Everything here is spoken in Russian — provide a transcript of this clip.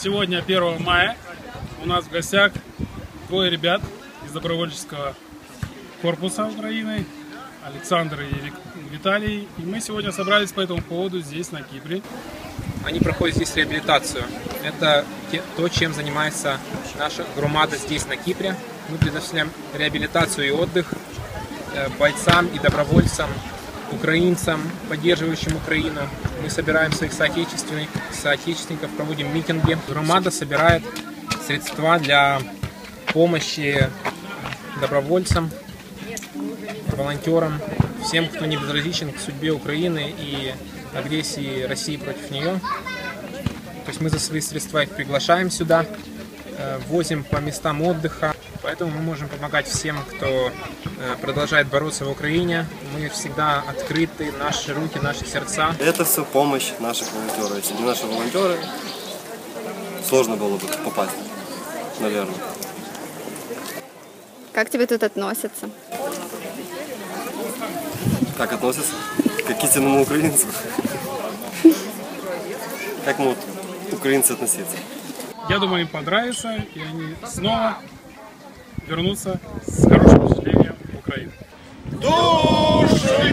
Сегодня 1 мая. У нас в гостях двое ребят из добровольческого корпуса Украины. Александр и Виталий. И мы сегодня собрались по этому поводу здесь, на Кипре. Они проходят здесь реабилитацию. Это то, чем занимается наша громада здесь, на Кипре. Мы предоставляем реабилитацию и отдых э, бойцам и добровольцам, украинцам, поддерживающим Украину. Мы собираем своих соотечественников, проводим митинги. Громада собирает средства для помощи добровольцам, волонтерам, всем, кто не безразличен к судьбе Украины и агрессии России против нее. То есть мы за свои средства их приглашаем сюда, э, возим по местам отдыха. Поэтому мы можем помогать всем, кто э, продолжает бороться в Украине. Мы всегда открыты, наши руки, наши сердца. Это все помощь наших волонтеров. Если бы не наши волонтеры, сложно было бы попасть, наверное. Как тебе тут относятся? Как относятся к истинному украинцу? Как могут украинцы относиться? Я думаю, им понравится, и они снова вернуться с хорошим впечатлением в Украину. Душу!